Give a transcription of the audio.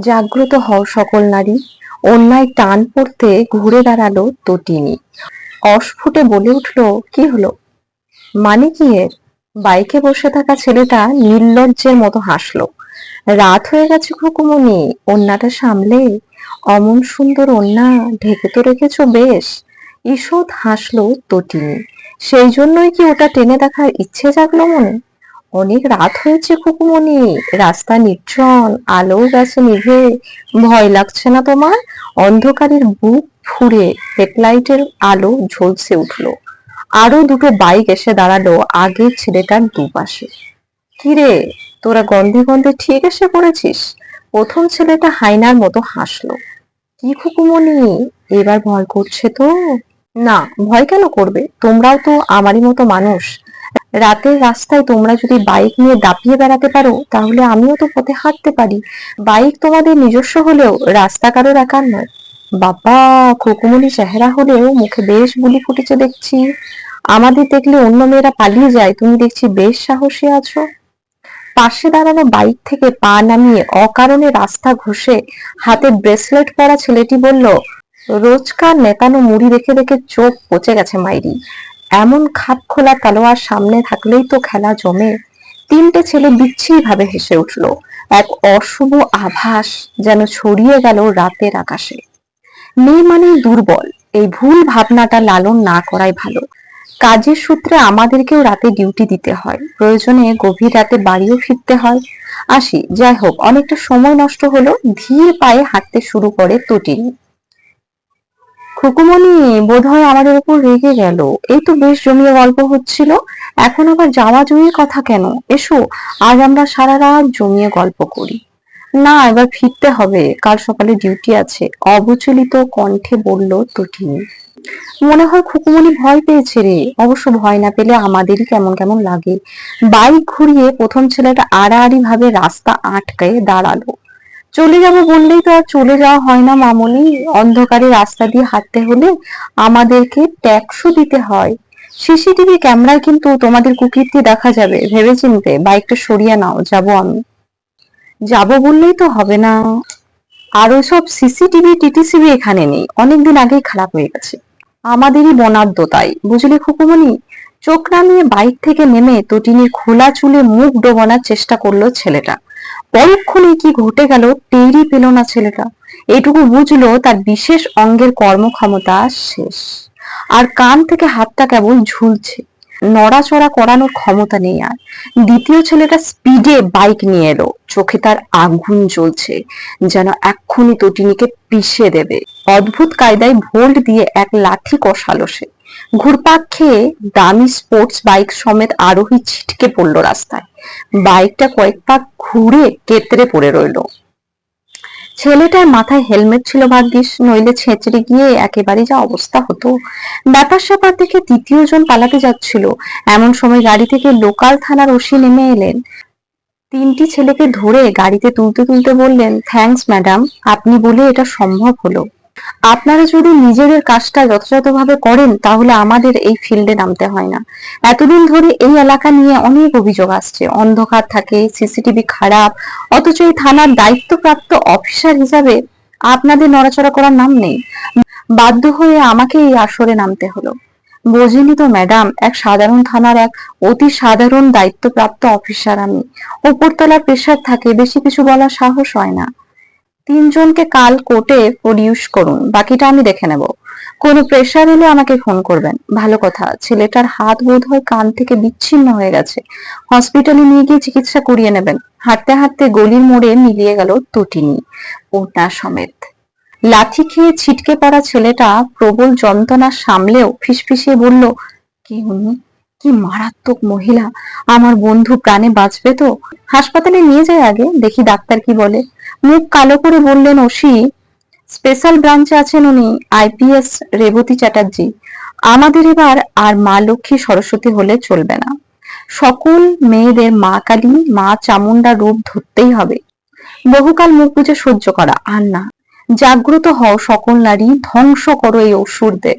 জাগ্রত হও সকল নারী। অন্যায় টান পড়তে ঘুরে দাঁড়াল তটিনী। অস্ফুটে বলে উঠল, কি হলো? মানে কি এর বাইকে বসে থাকা ছেলেটা নির্লজ্জের মতো হাসলো। রাত হয়ে গেছে খুকুমনি অন্যটা সামলে। অমন সুন্দর অন্যা, ঢেকে তো রেখেছো বেশ। ঈষৎ হাসলো তটিনী। সেই জন্যই কি ওটা টেনে দেখার ইচ্ছে জাগলো মনে? অনেক রাত হয়েছে খুকুমনি রাস্তা নির্জন, আলো গেছে নিভে ভয় লাগছে না তোমার? অন্ধকারের বুক ফুঁড়ে, হেডলাইটের আলো ঝলসে উঠল। আরও দুটো বাইক এসে দাঁড়াল আগে ছেলেটার দুপাশে। কিরে, তোরা গন্ধে গন্ধে ঠিক এসে পড়েছিস? প্রথম ছেলেটা হাইনার মতো হাসলো। কি খুকুমনি এবার ভয় করছে তো? না, ভয় কেন করবে? তোমরাও তো আমারই মতো মানুষ। রাতের রাস্তায় তোমরা যদি বাইক নিয়ে দাপিয়ে বেড়াতে পারো, তাহলে আমিও তো পথে হাঁটতে পারি। বাইক তোমাদের নিজস্ব হলেও রাস্তা কারোর একার নয়। বাবা খুকুমনি চেহারা হলেও মুখে বেশ বুলি ফুটেছে দেখছি। আমাদের দেখলে অন্য মেয়েরা পালিয়ে যায়, তুমি দেখছি বেশ সাহসী আছো। পাশে দাঁড়ানো বাইক থেকে পা নামিয়ে অকারণে রাস্তা ঘষে হাতে ব্রেসলেট পরা ছেলেটি বলল, রোজকার নেতানো মুড়ি দেখে দেখে চোখ পচে গেছে মাইরি। এমন খাপ খোলা তালোয়ার সামনে থাকলেই তো খেলা জমে। তিনটে ছেলে বিচ্ছিরি ভাবে হেসে উঠল। এক অশুভ আভাস যেন ছড়িয়ে গেল রাতের আকাশে। মেয়ে মানে দুর্বল, এই ভুল ভাবনাটা লালন না করাই ভালো। কাজের সূত্রে আমাদেরকেও রাতে ডিউটি দিতে হয়। প্রয়োজনে গভীর রাতে বাড়িও ফিরতে হয়। আসি, যাই হোক, অনেকটা সময় নষ্ট হলো, ধীর পায়ে হাঁটতে শুরু করে তটিনী। খুকুমনি বোধহয় আমাদের উপর রেগে গেল। এই তো বেশ জমিয়ে গল্প হচ্ছিল। এখন আবার যাওয়া জমির কথা কেন? এসো, আজ আমরা সারা রাত জমিয়ে গল্প করি। না, এবার ফিরতে হবে। কাল সকালে ডিউটি আছে। অবচলিত কণ্ঠে বলল তটিনী। মনে হয় খুকুমনি ভয় পেয়েছে রে। অবশ্য ভয় না পেলে আমাদেরই কেমন কেমন লাগে। বাইক ঘুরিয়ে প্রথম ছেলেটা আড়াআড়ি ভাবে রাস্তা আটকায় দাঁড়াল। চলে যাব বললেই তো আর চলে যাওয়া হয় না মামনি। অন্ধকারে রাস্তা দিয়ে হাঁটতে হলে আমাদেরকে ট্যাক্সও দিতে হয়। সিসিটিভি ক্যামেরায় কিন্তু তোমাদের কুকীর্তি দেখা যাবে, ভেবেচিন্তে। বাইকটা সরিয়ে নাও, যাব আমি। যাব বললেই তো হবে না। আর সব সিসিটিভি টিটিসিবি এখানে নেই। অনেকদিন আগেই খারাপ হয়ে গেছে। আমাদেরই বনাদ্য তাই, বুঝলি খুকুমনি চোখ নামিয়ে বাইক থেকে নেমে তটিনীর খোলা চুলে মুখ ডোবানোর চেষ্টা করল ছেলেটা। পরক্ষণে কি ঘটে গেল টেরই পেল না ছেলেটা। এটুকু বুঝলো তার বিশেষ অঙ্গের কর্মক্ষমতা শেষ। আর কান থেকে হাতটা কেবল ঝুলছে। নড়াচড়া করানোর ক্ষমতা নেই আর। দ্বিতীয় ছেলেটা স্পিডে বাইক নিয়ে এলো। চোখে তার আগুন জ্বলছে, যেন এক্ষুনি তটিনীকে পিষে দেবে। অদ্ভুত কায়দায় ভোল্ট দিয়ে এক লাঠি কষালো সে। ঘুরপাক খেয়ে দামি স্পোর্টস বাইক সমেত আরোহী ছিটকে পড়ল রাস্তায়। বাইকটা কয়েক পাক ঘুরে কেতরে পড়ে রইল। ছেলেটার মাথায় হেলমেট ছিল ভাগ্যিস, নইলে ছেঁচড়ে গিয়ে একেবারে যা অবস্থা হতো। ব্যাপার স্যাপার দেখে তৃতীয় জন পালাতে যাচ্ছিল। এমন সময় গাড়ি থেকে লোকাল থানার ওসি নেমে এলেন। তিনটি ছেলেকে ধরে গাড়িতে তুলতে তুলতে বললেন থ্যাঙ্কস ম্যাডাম আপনি বলে এটা সম্ভব হলো। আপনারা যদি নিজেদের কাজটা যথাযথভাবে করেন, তাহলে আমাদের এই ফিল্ডে নামতে হয় না। এতদিন ধরে এই এলাকা নিয়ে অনেক অভিযোগ আসছে। অন্ধকার থাকে সিসিটিভি খারাপ, অথচ এই থানার দায়িত্বপ্রাপ্ত অফিসার হিসাবে আপনাদের নড়াচড়া করার নাম নেই। বাধ্য হয়ে আমাকে এই আসরে নামতে হলো। বোঝেনি তো ম্যাডাম, এক সাধারণ থানার এক অতি সাধারণ দায়িত্বপ্রাপ্ত অফিসার আমি। উপরতলার প্রেশার থাকে, বেশি কিছু বলার সাহস হয় না। তিনজনকে কাল কোর্টে প্রডিউস করুন, বাকিটা আমি দেখে নেব। কোনো প্রেশার এলে আমাকে ফোন করবেন। ভালো কথা, ছেলেটার হাত বোধ হয় কান থেকে বিচ্ছিন্ন হয়ে গেছে। হসপিটালে নিয়ে গিয়ে চিকিৎসা করিয়ে নেবেন। হাঁটতে হাঁটতে গলির মোড়ে মিলিয়ে গেল তটিনী ওটা সমেত। লাঠি খেয়ে ছিটকে পড়া ছেলেটা প্রবল যন্ত্রণা সামলেও ফিসফিসিয়ে বলল, কি উনি? কি মারাত্মক মহিলা। আমার বন্ধু প্রাণে বাঁচবে তো? হাসপাতালে নিয়ে যায় আগে, দেখি ডাক্তার কি বলে। মুখ কালো করে বললেন, ওসি, স্পেশাল ব্রাঞ্চে আছেন উনি আইপিএস রেবতী চ্যাটার্জি। আমাদের এবার আর মা লক্ষ্মী সরস্বতী হলে চলবে না। সকল মেয়েদের মা কালী, মা চামুন্ডা রূপ ধরতেই হবে। বহুকাল মুখ বুঝে সহ্য করা আর না। জাগ্রত হও সকল নারী, ধ্বংস করো এই অসুরদের।